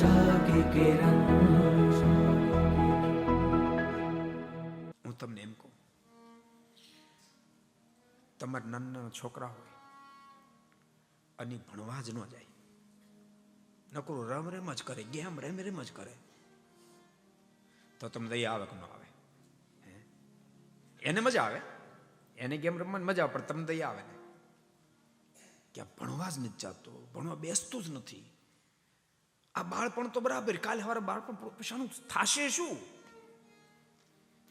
શાકે કેરન હું તમને એમ કહું, તમારા નાના છોકરા હોય અને ભણવા જ ન જાય. નકરો રમ રેમ જ કરે, ગેમ રેમ રેમ જ કરે. તો તમને દયા આવક ન આવે? એને મજા આવે? એને ગેમ રમવાની મજા આવે, પણ તમને દયા આવે ને? કે ભણવા જ નથી જતો, ભણવા બેસતું જ નથી. આ બાળપણ તો બરાબર. કાલે હવારે બાળપણ શાનું થશે શું?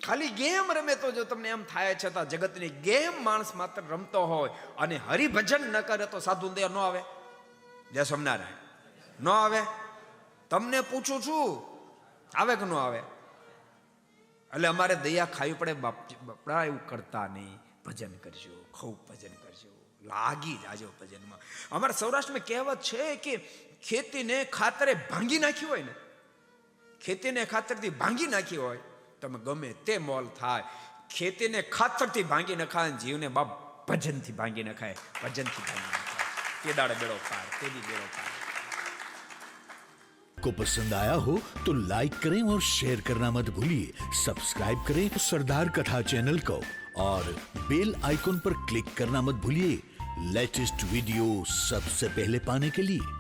ખાલી ગેમ રમે તો જો તમને એમ થાય છતાં જગતની ગેમ માણસ માત્ર રમતો હોય અને હરિભજન ન કરે તો સાધુ દેહ ન આવે. જય સ્વામિનારાયણ. ન આવે? તમને પૂછું છું, આવે કે ન આવે? એટલે અમારે દયા ખાવી પડે બાપ બાપડા એવું કરતા નહીં. ભજન કરજો, ખૂબ ભજન કરજો. લાગી જાજો ભજનમાં અમારા સૌરાષ્ટ્રમાં કહેવત છે કે ખેતીને ખાતરે ભાંગી નાખ્યું હોય ને ખેતીને ખાતરથી ભાંગી નાખી હોય તમે ગમે તે મોલ થાય ખેતીને ખાતરથી ભાંગી નખાય અને જીવને બાપ ભજનથી ભાંગી નખાય ભજનથી ભાંગી નખાય તે દાડે બેડો પાર તેની બેડો પાર को पसंद आया हो तो लाइक करें और शेयर करना मत भूलिए सब्सक्राइब करें सरदार कथा चैनल को और बेल आइकॉन पर क्लिक करना मत भूलिए लेटेस्ट वीडियो सबसे पहले पाने के लिए